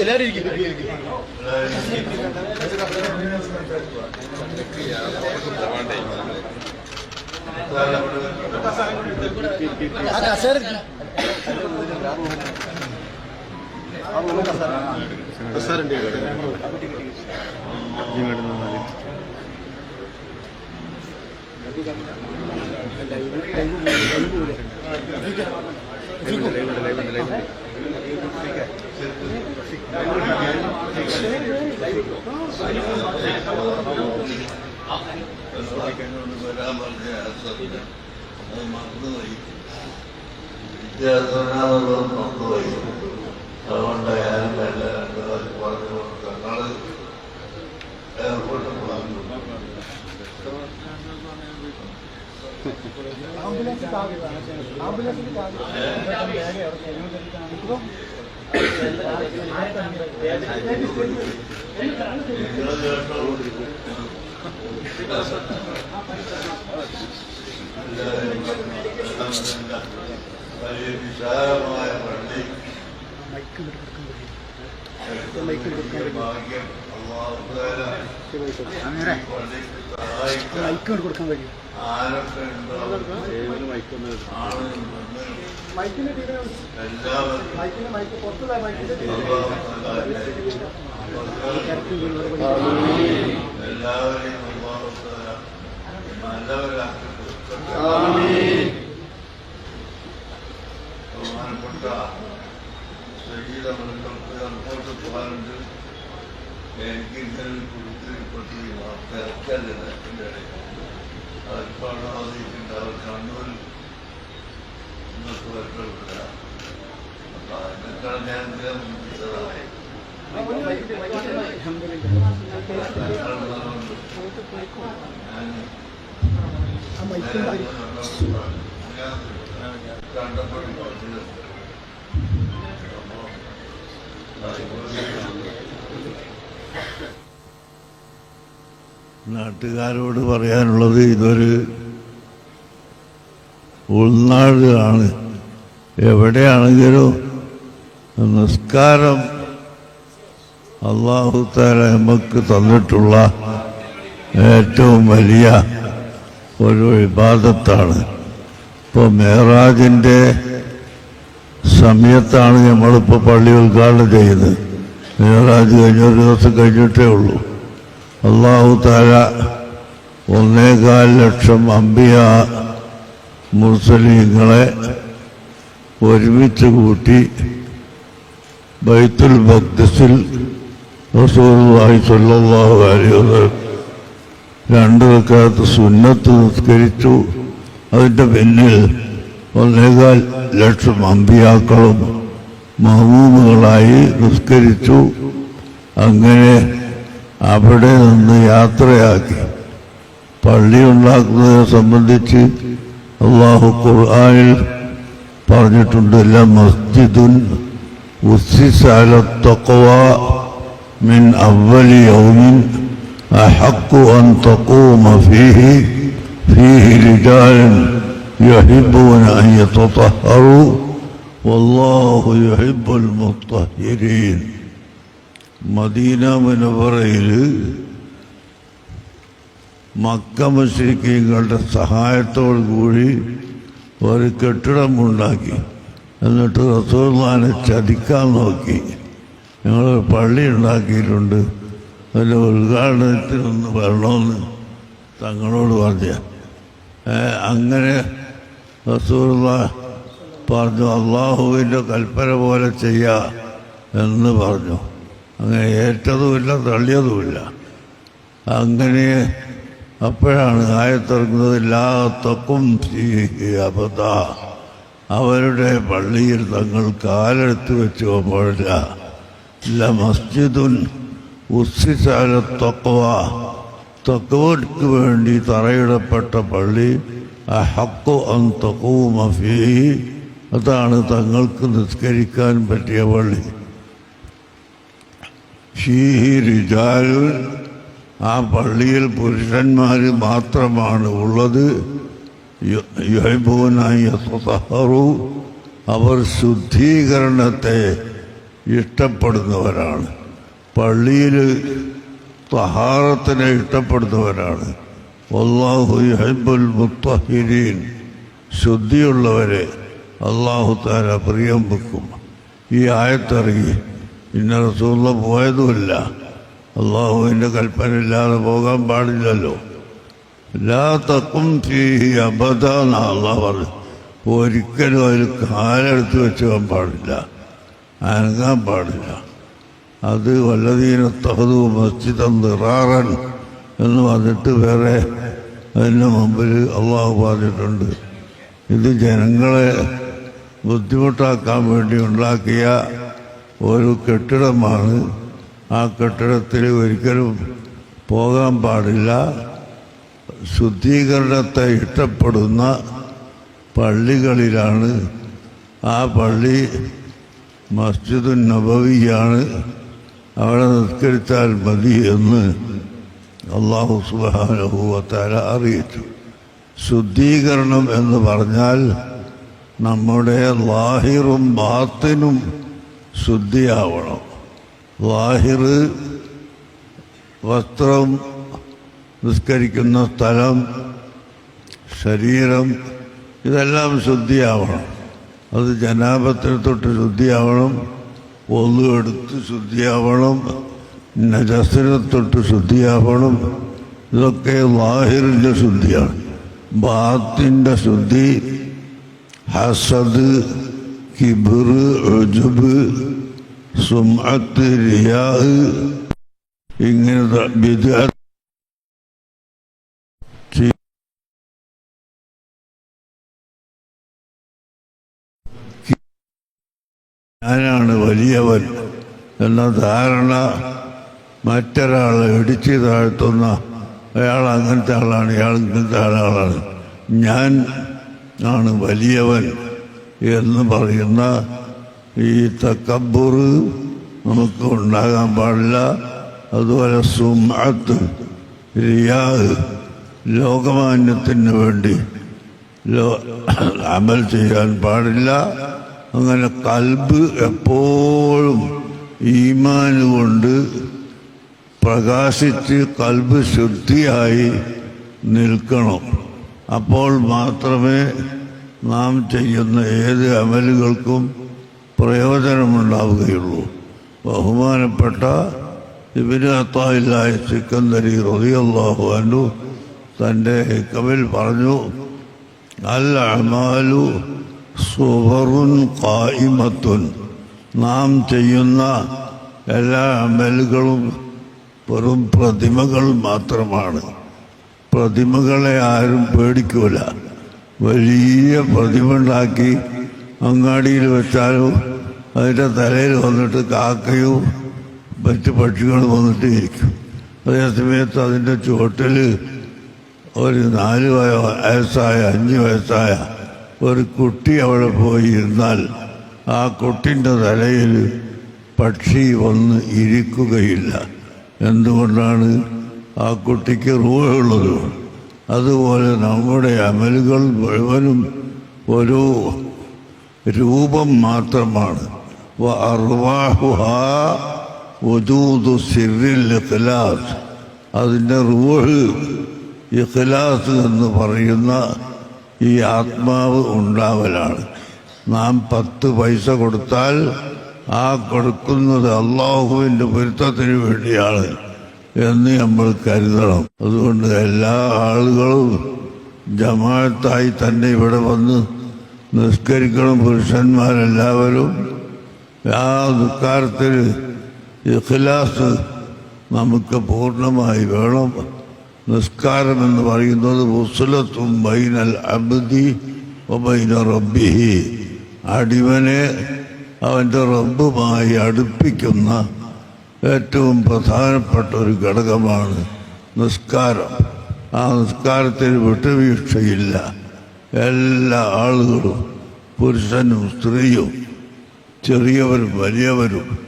എല്ലാവരും കസേര. കസേര ഉണ്ട് ഇവിടെ. വിദ്യാസനാഥം മറന്നുപോയി അതുകൊണ്ട് രണ്ട് വാക്ക് പറഞ്ഞു നാളെ എയർപോർട്ടിൽ అంబులెన్స్ కాదు മൈക്ക് കൊടുക്കാൻ കഴിയും എല്ലാവരെയും നല്ലവരാക്കി ബഹുമാനപ്പെട്ട സംഗീതമൃഗങ്ങൾക്ക് അങ്ങോട്ട് പോകാനുണ്ട് എനിക്ക് ഇങ്ങനെ കൊടുത്തിരിപ്പെട്ട് ഈ വാർത്ത ഇറക്കാനില്ല എന്റെ അവർക്കാണ് ആദ്യത്തിന്റെ അവർ കണ്ണൂരിൽ ഇന്നത്തെ വരട്ടില്ല അപ്പൊ അതിനേക്കാൾ ഞാൻ ഇതിനെ മുമ്പിച്ചതാണ് ഞാൻ നാട്ടുകാരോട് പറയാനുള്ളത് ഇതൊരു ഉൾനാടാണ്. എവിടെയാണെങ്കിലും നിസ്കാരം അള്ളാഹുത്താല നമുക്ക് തന്നിട്ടുള്ള ഏറ്റവും വലിയ ഒരു വിവാദത്താണ് ഇപ്പോൾ മേറാജിന്റെ സമയത്താണ് നമ്മളിപ്പോൾ പള്ളി ഉദ്ഘാടനം ചെയ്യുന്നത്. മേറാജ് കഴിഞ്ഞ ഒരു ദിവസം കഴിഞ്ഞിട്ടേ ഉള്ളൂ. അള്ളാഹു താര ഒന്നേകാൽ ലക്ഷം അമ്പിയ മുസ്ലിങ്ങളെ ഒരുമിച്ച് കൂട്ടി ബൈത്തുൽ റസൂലുള്ളാഹി സ്വല്ലല്ലാഹു അലൈഹി വസല്ലം രണ്ട് വെക്കാത്ത സുന്നത്ത് നിസ്കരിച്ചു. അതിന്റെ പിന്നിൽ ഒന്നേകാൽ ലക്ഷം അമ്പിയാക്കളും മഹമൂമുകളായി നിസ്കരിച്ചു. അങ്ങനെ അവിടെ നിന്ന് യാത്രയാക്കി പള്ളി ഉണ്ടാക്കുന്നതിനെ സംബന്ധിച്ച് അള്ളാഹു ഖുർആനിൽ പറഞ്ഞിട്ടുണ്ട് ല മസ്ജിദുൻ ഉസ്സിസ അല തഖ്വ മിൻ അവ്വലി യൗമിൻ أحق أن تقوم فيه فيه رجال يحبون أن يتطهروا والله يحب المطهرين മദീന മുനവറയിൽ മക്ക മുസ്ലിക്കങ്ങളുടെ സഹായത്തോടു കൂടി ഒരു കെട്ടിടമുണ്ടാക്കി. എന്നിട്ട് റസൂർമാനെ ചതിക്കാൻ നോക്കി. ഞങ്ങൾ പള്ളി ഉണ്ടാക്കിയിട്ടുണ്ട്. അതിന്റെ ഉദ്ഘാടനത്തിനൊന്ന് വരണമെന്ന് തങ്ങളോട് പറഞ്ഞ. അങ്ങനെ റസൂർമ പറഞ്ഞു അള്ളാഹുവിന്റെ കൽപ്പന പോലെ ചെയ്യുക എന്ന് പറഞ്ഞു. അങ്ങനെ ഏറ്റതുമില്ല തള്ളിയതുമില്ല. അങ്ങനെ അപ്പോഴാണ് ആയത്തിറങ്ങുന്നത് എല്ലാത്തക്കും അബദ്ധ. അവരുടെ പള്ളിയിൽ തങ്ങൾ കാലെടുത്ത് വെച്ച് ല മസ്ജിദുൻ ഉസ്സിസാല തക്വ. തക്വയ്ക്ക് വേണ്ടി തറയിടപ്പെട്ട പള്ളി അഹക്കു അൻ തക്കൂമ ഫീ അതാണ് തങ്ങൾക്ക് നിസ്കരിക്കാൻ പറ്റിയ പള്ളി. ഫീഹി ആ പള്ളിയിൽ പുരുഷന്മാർ മാത്രമാണ് ഉള്ളത്. യു- യുഹിബ്ബൂന അവർ ശുദ്ധീകരണത്തെ ഇഷ്ടപ്പെടുന്നവരാണ്. പള്ളിയിൽ തഹാറത്തിനെ ഇഷ്ടപ്പെടുന്നവരാണ്. അള്ളാഹു യുഹിബ്ബുൽ മുത്തഹിരീൻ. ശുദ്ധിയുള്ളവരെ അള്ളാഹു താര പ്രിയം വെക്കും. ഈ ആയത്തിറങ്ങി ഇന്ന റസൂള്ള പോയതുമില്ല. അള്ളാഹുവിന്റെ കൽപ്പന ഇല്ലാതെ പോകാൻ പാടില്ലല്ലോ. ലാ തക്കും ഫീഹി അബദ അള്ളാഹ് പറഞ്ഞു ഒരിക്കലും ഒരു കാലെടുത്ത് വെച്ചാൻ പാടില്ല. അനങ്ങാൻ പാടില്ല. അത് വല്ലതീന തഹതു മസ്ജിദം നിറാറൻ എന്ന് പറഞ്ഞിട്ട് വേറെ അതിന്റെ മുമ്പിൽ അള്ളാഹു പറഞ്ഞിട്ടുണ്ട്. ഇത് ജനങ്ങളെ ബുദ്ധിമുട്ടാക്കാൻ വേണ്ടി ഉണ്ടാക്കിയ ഒരു കെട്ടിടമാണ്. ആ കെട്ടിടത്തിൽ ഒരിക്കലും പോകാൻ പാടില്ല. ശുദ്ധീകരണത്തെ ഇഷ്ടപ്പെടുന്ന പള്ളികളിലാണ്. ആ പള്ളി മസ്ജിദ് നബവിയാണ്. അവിടെ നിസ്കരിച്ചാൽ മതി എന്ന് അള്ളാഹു സുബാനുഭവത്താല അറിയിച്ചു. ശുദ്ധീകരണം എന്ന് പറഞ്ഞാൽ നമ്മുടെ ലാഹിറും ബാത്തിനും ശുദ്ധിയാവണം. വാഹിർ വസ്ത്രം നിസ്കരിക്കുന്ന സ്ഥലം ശരീരം ഇതെല്ലാം ശുദ്ധിയാവണം. അത് ജനാപത്തിൽ തൊട്ട് ശുദ്ധിയാവണം. ഒന്നു എടുത്ത് ശുദ്ധിയാവണം. നജസിനെ തൊട്ട് ശുദ്ധിയാവണം. ഇതൊക്കെ വാഹിറിന്റെ ശുദ്ധിയാണ്. ബാത്തിന്റെ ശുദ്ധി ഹസദ് കിബിർ അജബ് സുമത്ത് റിയാഹ് ഇങ്ങനത്തെ വിദ്യ ഞാനാണ് വലിയവൻ എന്ന ധാരണ മറ്റൊരാളെ ഇടിച്ചു താഴ്ത്തുന്ന അയാൾ അങ്ങനത്തെ ആളാണ് ഇയാൾ ഇങ്ങനത്തെ ആളാണ്. ഞാൻ ആണ് വലിയവൻ. എന്ന് പറയുന്ന ഈ തക്കബുർ നമുക്ക് ഉണ്ടാകാൻ പാടില്ല. അതുപോലെ സുമത്ത് റിയാ ലോകമാന്യത്തിന് വേണ്ടി ലോ അമൽ ചെയ്യാൻ പാടില്ല. അങ്ങനെ കൽബ് എപ്പോഴും ഈമാൻ കൊണ്ട് പ്രകാശിച്ച് കൽബ് ശുദ്ധിയായി നിൽക്കണം. അപ്പോൾ മാത്രമേ നാം ചെയ്യുന്ന ഏത് അമലുകൾക്കും പ്രയോജനമുണ്ടാവുകയുള്ളൂ. ബഹുമാനപ്പെട്ട ഇബിന് സിക്കന്ദരി റളിയല്ലാഹു അനു തന്റെ കവിൽ പറഞ്ഞു അൽ അമാലു സുവറുൻ കായിമത്തുൻ നാം ചെയ്യുന്ന എല്ലാ അമലുകളും വെറും പ്രതിമകൾ മാത്രമാണ്. പ്രതിമകളെ ആരും പേടിക്കൂല. വലിയ പ്രതിമുണ്ടാക്കി അങ്ങാടിയിൽ വെച്ചാലും അതിന്റെ തലയിൽ വന്നിട്ട് കാക്കയും മറ്റ് പക്ഷികളും വന്നിട്ട് ഇരിക്കും. അതേസമയത്ത് അതിന്റെ ചുവട്ടിൽ ഒരു നാല് വയ- വയസ്സായ അഞ്ച് വയസ്സായ ഒരു കുട്ടി അവിടെ പോയി ഇരുന്നാൽ ആ കുട്ടിന്റെ തലയിൽ പക്ഷി വന്ന് ഇരിക്കുകയില്ല. എന്തുകൊണ്ടാണ് ആ കുട്ടിക്ക് റൂഹുള്ളത് അതുപോലെ നമ്മുടെ അമലുകൾ മുഴുവനും ഒരു രൂപം മാത്രമാണ്. ഇഖ്ലാസ്. അതിന്റെ റൂഹ് ഇഖ്ലാസ് എന്ന് പറയുന്ന ഈ ആത്മാവ് ഉണ്ടാവലാണ്. നാം പത്ത് പൈസ കൊടുത്താൽ ആ കൊടുക്കുന്നത് അള്ളാഹുവിന്റെ പൊരുത്തത്തിന് വേണ്ടിയാണ്. എന്ന് നമ്മൾ കരുതണം. അതുകൊണ്ട് എല്ലാ ആളുകളും ജമാഅത്തായി തന്നെ ഇവിടെ വന്ന് നിസ്കരിക്കണം. പുരുഷന്മാരെല്ലാവരും ആ ദുഃഖാരത്തിൽ ഇഖ്ലാസ് നമുക്ക് പൂർണമായി വേണം. നിസ്കാരം എന്ന് പറയുന്നത് മുസ്ലത്തും ബൈനൽ അബ്ദി ബൈന റബ്ബിഹി. അടിവനെ അവന്റെ റബ്ബുമായി അടുപ്പിക്കുന്ന ഏറ്റവും പ്രധാനപ്പെട്ട ഒരു ഘടകമാണ് നിസ്കാരം. ആ നിസ്കാരത്തിൽ വിട്ടുവീഴ്ചയില്ല. എല്ലാ ആളുകളും പുരുഷനും സ്ത്രീയും ചെറിയവരും വലിയവരും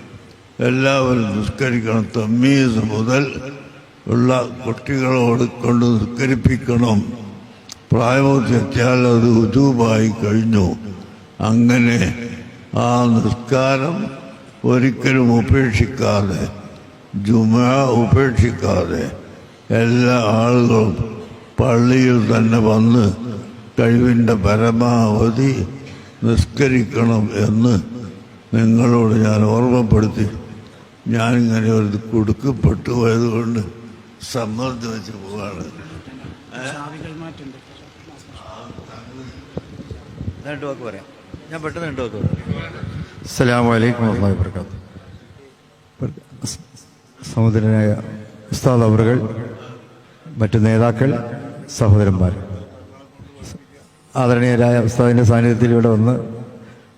എല്ലാവരും നിസ്കരിക്കണം. തമ്മീസ് മുതൽ ഉള്ള കുട്ടികളോട് കൊണ്ട് നിസ്കരിപ്പിക്കണം. പ്രായപൂർത്തിയെത്തിയാൽ അത് ഉജൂബായി കഴിഞ്ഞു. അങ്ങനെ ആ നിസ്കാരം ഒരിക്കലും ഉപേക്ഷിക്കാതെ ജുമ ഉപേക്ഷിക്കാതെ എല്ലാ ആളുകളും പള്ളിയിൽ തന്നെ വന്ന് കഴിവിന്റെ പരമാവധി നിസ്കരിക്കണം എന്ന് നിങ്ങളോട് ഞാൻ ഓർമ്മപ്പെടുത്തി. ഞാനിങ്ങനെ ഒരു കുടുക്കപ്പെട്ടു പോയതുകൊണ്ട് സമ്മർദ്ദം വെച്ച് പോവാണ്. രണ്ട് വാക്ക് പറയാം. ഞാൻ പെട്ടെന്ന് രണ്ട് വാക്ക് പറയാം. അസ്സലാമു അലൈക്കും വാഹി wabarakatuh. സഹോദരനായ ഉസ്താദ് അവറുകൾ മറ്റു നേതാക്കൾ സഹോദരന്മാർ. ആദരണീയരായ ഉസ്താദിന്റെ സാന്നിധ്യത്തിൽ ഇവിടെ വന്ന്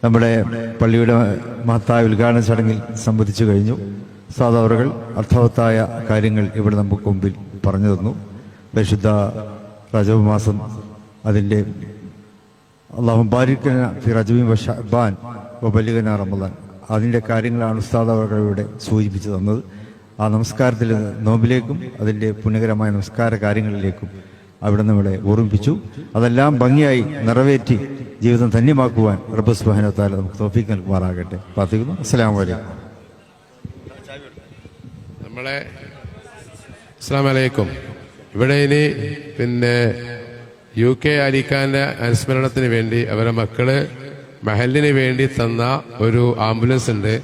നമ്മുടെ പള്ളിയുടെ മഹത്തായ ഉദ്ഘാടന ചടങ്ങിൽ സംബന്ധിച്ചു കഴിഞ്ഞു. ഉസ്താദ് അവറുകൾ അർത്ഥവത്തായ കാര്യങ്ങൾ ഇവിടെ നമുക്ക് മുമ്പിൽ പറഞ്ഞു തന്നു. പരിശുദ്ധ റജബ് മാസം അതിന്റെ അള്ളാഹു ബാരിക്കന ഫി റജബിൻ വ വബലിഗന റമദാൻ. അതിന്റെ കാര്യങ്ങളാണ് ഉസ്താദ് അവരുടെ സൂചിപ്പിച്ചു തന്നത്. ആ നമസ്കാരത്തിൽ നോമ്പിലേക്കും അതിന്റെ പുണ്യകരമായ നമസ്കാര കാര്യങ്ങളിലേക്കും അവിടെ നമ്മളെ ഓർമ്മിപ്പിച്ചു. അതെല്ലാം ഭംഗിയായി നിറവേറ്റി ജീവിതം ധന്യമാക്കുവാൻ റബ്ബ് സുബാനത്താല നമുക്ക് തോഫിക്ക് നൽകുമാറാകട്ടെ. പ്രാർത്ഥിക്കുന്നു. അസ്സാം വലൈക്കും നമ്മളെ അസ്സാം വലൈക്കും ഇവിടെ ഇനി പിന്നെ യു കെ അലിഖാന്റെ അനുസ്മരണത്തിന് വേണ്ടി അവരുടെ മക്കൾ മഹലിന് വേണ്ടി തന്ന ഒരു ആംബുലൻസ് ഉണ്ട്.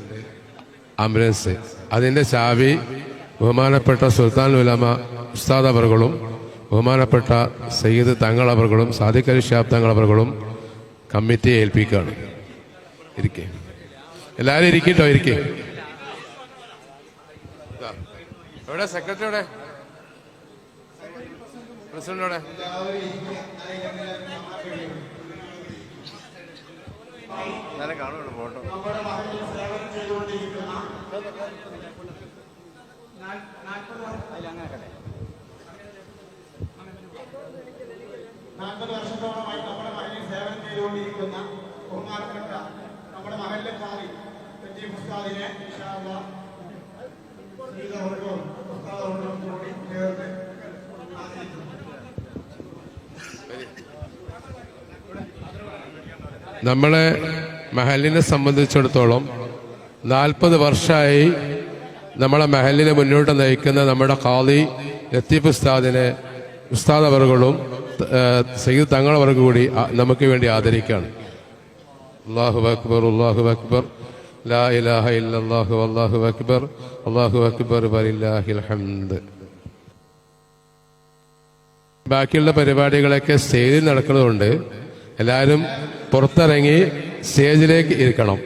ആംബുലൻസ്. അതിന്റെ ചാവി ബഹുമാനപ്പെട്ട സുൽത്താൻ ഉലമ ഉസ്താദ് അവർകളും ബഹുമാനപ്പെട്ട സയ്യിദ് തങ്ങൾ അവർകളും സാദിഖ് ഷാബ് തങ്ങൾ അവർകളും കമ്മിറ്റിയെ ഏൽപ്പിക്കുകയാണ്. ഇരിക്കേ. എല്ലാവരും ഇരിക്കട്ടോ ഇരിക്കേ. എവിടെ? സെക്രട്ടറി എവിടെ? പ്രസിഡന്റ് എവിടെ? ഫോട്ടോ. നാൽപ്പത് വർഷത്തോളമായി നമ്മുടെ മകനിൽ സേവനം ചെയ്തുകൊണ്ടിരിക്കുന്ന കുറുമാർക്കട്ട നമ്മുടെ മകനിലെ ഭാവി തെറ്റി ഉസ്താദിനെ ശ്രീധരവർഗവും ഉസ്താദവർഗവും കൂടി ചേർന്ന് നമ്മളെ മഹലിനെ സംബന്ധിച്ചിടത്തോളം നാൽപ്പത് വർഷമായി നമ്മളെ മഹലിനെ മുന്നോട്ട് നയിക്കുന്ന നമ്മുടെ ഖാദി ലത്തീഫ് ഉസ്താദിനെ ഉസ്താദ് അവർകളും സയ്യിദ് തങ്ങൾ അവർക്ക് കൂടി നമുക്ക് വേണ്ടി ആദരിക്കുകയാണ്. അള്ളാഹു അക്ബർ അള്ളാഹു അക്ബർ. ലാ ഇലാഹ ഇല്ലല്ലാഹു അല്ലാഹു അക്ബർ. അള്ളാഹു അക്ബർ വലില്ലാഹിൽ ഹംദ്. ബാക്കിയുള്ള പരിപാടികളൊക്കെ സ്റ്റേജിൽ നടക്കുന്നതുകൊണ്ട് എല്ലാവരും പുറത്തിറങ്ങി സ്റ്റേജിലേക്ക് ഇരിക്കണം.